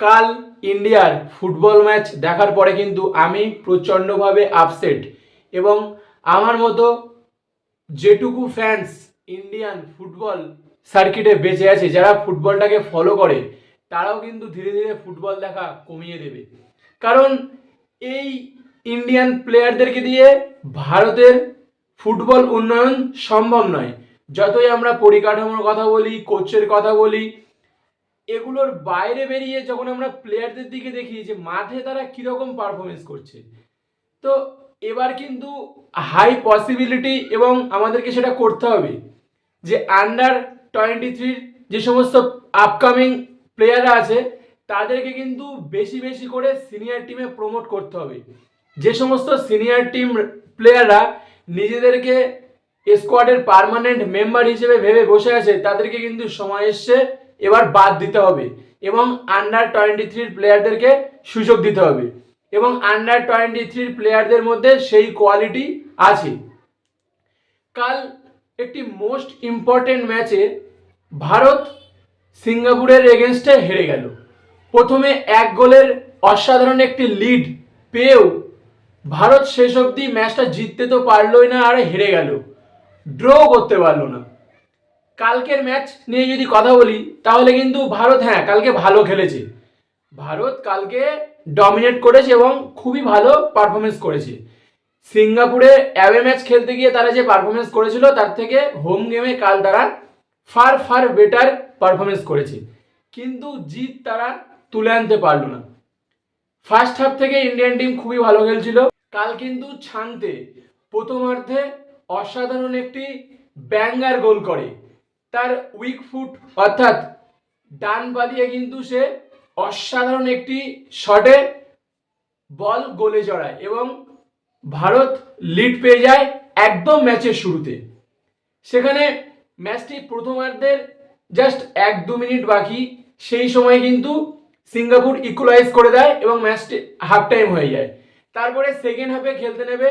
কাল ইন্ডিয়ার football match দেখার পরে কিন্তু আমি প্রচণ্ডভাবে আপসেট এবং আমার মতো যেটুকু ফ্যান্স ইন্ডিয়ান ফুটবল সার্কিটে বেঁচে আছে, যারা ফুটবলটাকে ফলো করে, তারাও কিন্তু ধীরে ধীরে ফুটবল দেখা কমিয়ে দেবে। কারণ এই ইন্ডিয়ান প্লেয়ারদেরকে দিয়ে ভারতের ফুটবল উন্নয়ন সম্ভব নয়। যতই আমরা পরিকাঠামোর কথা বলি কোচের কথা বলি এগুলোর বাইরে বেরিয়ে যখন আমরা প্লেয়ারদের দিকে দেখি যে মাঠে তারা কীরকম পারফরমেন্স করছে। তো এবার কিন্তু হাই পসিবিলিটি এবং আমাদেরকে সেটা করতে হবে যে আন্ডার টোয়েন্টি থ্রির যে সমস্ত আপকামিং প্লেয়াররা আছে, তাদেরকে কিন্তু বেশি বেশি করে সিনিয়র টিমে প্রমোট করতে হবে। যে সমস্ত সিনিয়র টিম প্লেয়াররা নিজেদেরকে স্কোয়াডের পার্মানেন্ট মেম্বার হিসেবে ভেবে বসে আছে, তাদেরকে কিন্তু সময় এসছে এবার বাদ দিতে হবে এবং আন্ডার টোয়েন্টি থ্রির প্লেয়ারদেরকে সুযোগ দিতে হবে এবং আন্ডার টোয়েন্টি থ্রির প্লেয়ারদের মধ্যে সেই কোয়ালিটি আছে। কাল একটি মোস্ট ইম্পর্টেন্ট ম্যাচে ভারত সিঙ্গাপুরের এগেনস্টে হেরে গেল। প্রথমে এক গোলের অসাধারণ একটি লিড পেয়েও ভারত শেষ অবধি ম্যাচটা জিততে তো পারলোই না আর হেরে গেল। ড্র করতে পারল না। কালকের ম্যাচ নিয়ে যদি কথা বলি, তাহলে কিন্তু ভারত হ্যাঁ কালকে ভালো খেলেছে। ভারত কালকে ডমিনেট করেছে এবং খুবই ভালো পারফরমেন্স করেছে। সিঙ্গাপুরে অ্যাওয়ে ম্যাচ খেলতে গিয়ে তারা যে পারফরমেন্স করেছিল, তার থেকে হোম গেমে কাল তারা ফার ফার বেটার পারফরমেন্স করেছে। কিন্তু জিত তারা তুলে আনতে পারল না। ফার্স্ট হাফ থেকে ইন্ডিয়ান টিম খুবই ভালো খেলছিল। কাল কিন্তু ছানতে প্রথমার্ধে অসাধারণ একটি ব্যাঙ্গার গোল করে। তার উইক ফুট অর্থাৎ ডান পা দিয়ে কিন্তু সে অসাধারণ একটি শটে বল গোলে জড়ায় এবং ভারত লিড পেয়ে যায় একদম ম্যাচের শুরুতে। সেখানে ম্যাচটি প্রথমার্ধের জাস্ট এক দু মিনিট বাকি, সেই সময় কিন্তু সিঙ্গাপুর ইকুয়ালাইজ করে দেয় এবং ম্যাচটি হাফ টাইম হয়ে যায়। তারপরে সেকেন্ড হাফে খেলতে নেবে।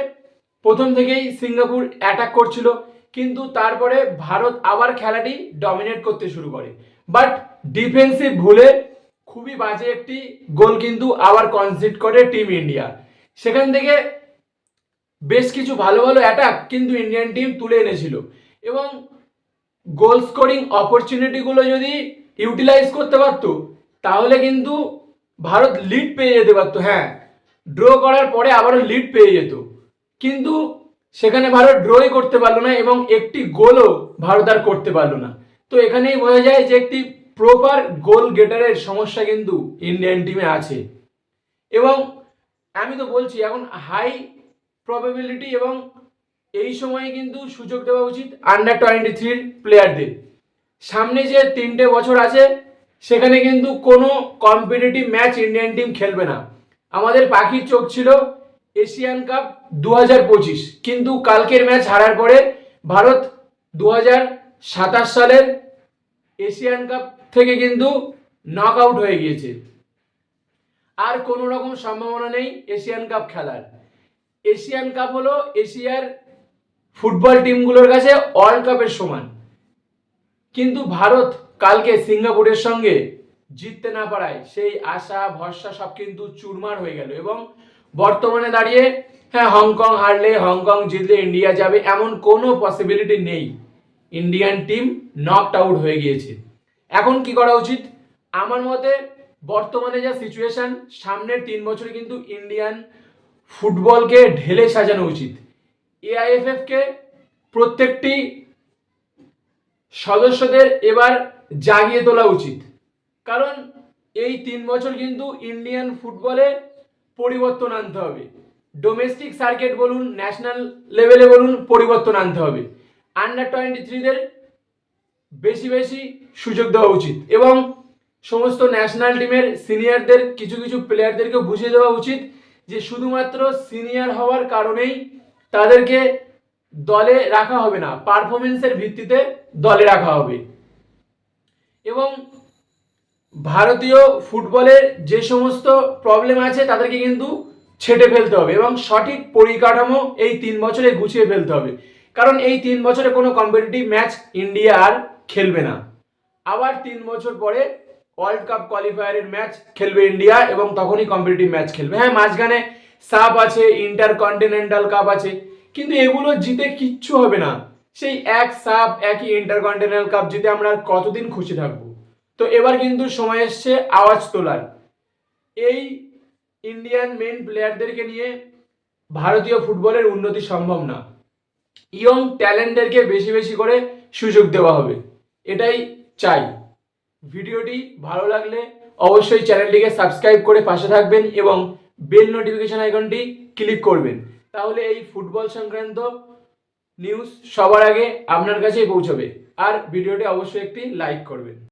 প্রথম থেকেই সিঙ্গাপুর অ্যাটাক করছিল। কিন্তু তারপরে ভারত আবার খেলাটি ডমিনেট করতে শুরু করে। বাট ডিফেন্সিভ ভুলে খুবই বাজে একটি গোল কিন্তু আবার কনসিড করে টিম ইন্ডিয়া সেখান থেকে বেশ কিছু ভালো ভালো অ্যাটাক কিন্তু ইন্ডিয়ান টিম তুলে এনেছিল। এবং গোল স্কোরিং অপরচুনিটিগুলো যদি ইউটিলাইজ করতে পারতো, তাহলে কিন্তু ভারত লিড পেয়ে যেতে পারতো হ্যাঁ। ড্র করার পরে আবারও লিড পেয়ে যেত। কিন্তু সেখানে ভারত ড্রই করতে পারল না এবং একটি গোলও ভারত আর করতে পারল না। তো এখানেই বোঝা যায় যে একটি প্রপার গোল গেটারের সমস্যা কিন্তু ইন্ডিয়ান টিমে আছে। এবং আমি তো বলছি, এখন হাই প্রবাবিলিটি এবং এই সময়ে কিন্তু সুযোগ দেওয়া উচিত আন্ডার টোয়েন্টি থ্রির প্লেয়ারদের সামনে যে তিনটে বছর আছে, সেখানে কিন্তু কোনো কম্পিটিটিভ ম্যাচ ইন্ডিয়ান টিম খেলবে না। আমাদের পাখির চোখ ছিল এশিয়ান কাপ দু হাজার পঁচিশ। কিন্তু কালকের ম্যাচ হারার পরে ভারত দু হাজার সাতাশ সালের এশিয়ান কাপ থেকে কিন্তু নক আউট হয়ে গিয়েছে। আর কোনো রকম সম্ভাবনা নেই এশিয়ান কাপ খেলার। এশিয়ান কাপ হলো এশিয়ার ফুটবল টিমগুলোর কাছে ওয়ার্ল্ড কাপের সমান। কিন্তু ভারত কালকে সিঙ্গাপুরের সঙ্গে জিততে না পারায় সেই আশা, ভরসা সব কিন্তু চুরমার হয়ে গেল এবং বর্তমানে দাঁড়িয়ে হ্যাঁ হংকং হারলে, হংকং জিতলে ইন্ডিয়া যাবে, এমন কোনো পসিবিলিটি নেই। ইন্ডিয়ান টিম নকড আউট হয়ে গিয়েছে। এখন কি করা উচিত? আমার মতে, বর্তমানে যা সিচুয়েশন সামনের তিন বছরে কিন্তু ইন্ডিয়ান ফুটবলকে ঢেলে সাজানো উচিত। এআইএফএফকে প্রত্যেকটি সদস্যদের এবার জাগিয়ে তোলা উচিত। কারণ, এই তিন বছর কিন্তু ইন্ডিয়ান ফুটবলে পরিবর্তন আনতে হবে। ডোমেস্টিক সার্কিট বলুন ন্যাশনাল লেভেলে বলুন, পরিবর্তন আনতে হবে। আন্ডার টোয়েন্টি থ্রিদের বেশি বেশি সুযোগ দেওয়া উচিত এবং সমস্ত ন্যাশনাল টিমের সিনিয়রদের কিছু কিছু প্লেয়ারদেরকে বুঝিয়ে দেওয়া উচিত যে শুধুমাত্র সিনিয়র হওয়ার কারণেই তাদেরকে দলে রাখা হবে না পারফরমেন্সের ভিত্তিতে দলে রাখা হবে। এবং ভারতীয় ফুটবলের যে সমস্ত প্রবলেম আছে, তাদেরকে কিন্তু ছেটে ফেলতে হবে এবং সঠিক পরিকাঠামো এই তিন বছরে গুছিয়ে ফেলতে হবে। কারণ এই তিন বছরে কোনো কম্পিটিটিভ ম্যাচ ইন্ডিয়া আর খেলবে না। আবার তিন বছর পরে ওয়ার্ল্ড কাপ কোয়ালিফায়ারের ম্যাচ খেলবে ইন্ডিয়া এবং তখনই কম্পিটিটিভ ম্যাচ খেলবে। হ্যাঁ মাঝখানে সাপ আছে ইন্টার কন্টিনেন্টাল কাপ আছে, কিন্তু এগুলো জিতে কিচ্ছু হবে না। সেই এক সাপ, একই ইন্টার কন্টিনেন্টাল কাপ জিতে আমরা কতদিন খুশি থাকব? তো এবার কিন্তু সময় এসছে আওয়াজ তোলার। এই ইন্ডিয়ান মেন প্লেয়ারদেরকে নিয়ে ভারতীয় ফুটবলের উন্নতি সম্ভব না। ইয়ং ট্যালেন্টদেরকে বেশি বেশি করে সুযোগ দেওয়া হবে। এটাই চাই। ভিডিওটি ভালো লাগলে অবশ্যই চ্যানেলটিকে সাবস্ক্রাইব করে পাশে থাকবেন এবং বেল নোটিফিকেশন আইকনটি ক্লিক করবেন। তাহলে এই ফুটবল সংক্রান্ত নিউজ সবার আগে আপনার কাছেই পৌঁছবে। আর ভিডিওটি অবশ্যই একটি লাইক করবেন।